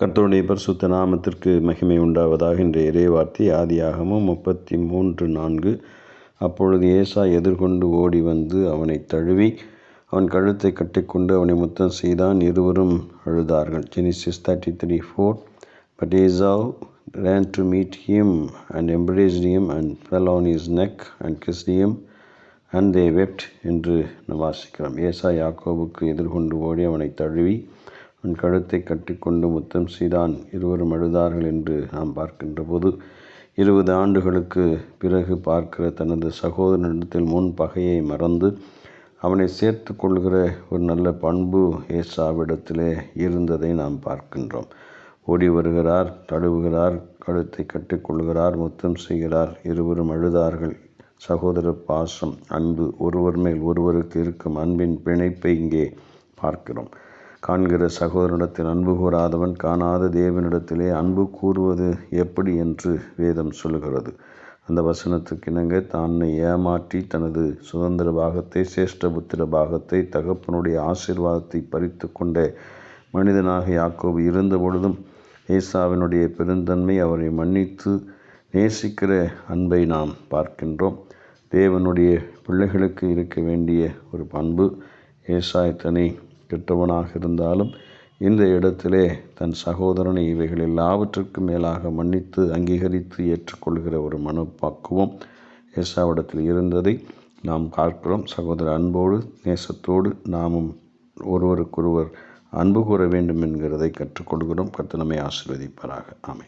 கர்த்தருடைய பரிசுத்த நாமத்திற்கு மகிமை உண்டாவதாக இன்றைய இறைவார்த்தை ஆதியாகமும் முப்பத்தி மூன்று நான்கு. அப்பொழுது ஏசா எதிர்கொண்டு ஓடி வந்து அவனை தழுவி அவன் கழுத்தை கட்டிக்கொண்டு அவனை முத்தம் செய்தான். இருவரும் அழுதார்கள். Genesis thirty three four but Esau ran to meet him and embraced and fell on his neck and kissed him and they wept என்று நாம் வாசிக்கிறோம். ஏசா யாக்கோவுக்கு எதிர்கொண்டு ஓடி அவனை தழுவி அவன் கழுத்தை கட்டிக்கொண்டு முத்தம் செய்தான் இருவரும் அழுதார்கள் என்று நாம் பார்க்கின்ற போது இருபது ஆண்டுகளுக்கு பிறகு பார்க்கிற தனது சகோதரனிடத்தில் முன் பகையை மறந்து அவனை சேர்த்து கொள்கிற ஒரு நல்ல பண்பு ஏசாவிடத்திலே இருந்ததை நாம் பார்க்கின்றோம். ஓடி வருகிறார் தழுவுகிறார் கழுத்தை கட்டிக்கொள்கிறார் முத்தம் செய்கிறார் இருவரும் அழுதார்கள். சகோதர பாசம் அன்பு ஒருவர் மேல் ஒருவருக்கு இருக்கும் அன்பின் பிணைப்பை இங்கே பார்க்கிறோம். காண்கிற சகோதரனிடத்தில் அன்பு கூறாதவன் காணாத தேவனிடத்திலே அன்பு கூறுவது எப்படி என்று வேதம் சொல்கிறது அந்த வசனத்துக்கு இணங்க தன்னை ஏமாற்றி தனது சுதந்திர பாகத்தை சேஷ்டபுத்திர பாகத்தை தகப்பனுடைய ஆசீர்வாதத்தை பறித்து கொண்ட மனிதனாக யாக்கோபு இருந்த பொழுதும் ஏசாவினுடைய பெருந்தன்மை அவரை மன்னித்து நேசிக்கிற அன்பை நாம் பார்க்கின்றோம். தேவனுடைய பிள்ளைகளுக்கு இருக்க வேண்டிய ஒரு பண்பு ஏசாய் தனி கெட்டவனாக இருந்தாலும் இந்த இடத்திலே தன் சகோதரனை இவைகள் எல்லாவற்றுக்கும் மேலாக மன்னித்து அங்கீகரித்து ஏற்றுக்கொள்கிற ஒரு மனப்பக்குவம் ஏசாவிடத்தில் இருந்ததை நாம் பார்க்கிறோம் சகோதர அன்போடு நேசத்தோடு நாமும் ஒருவருக்கொருவர் அன்பு கூற வேண்டும் என்கிறதை கற்றுக்கொள்கிறோம். கத்தனமே ஆசிர்வதிப்பாராக. ஆமை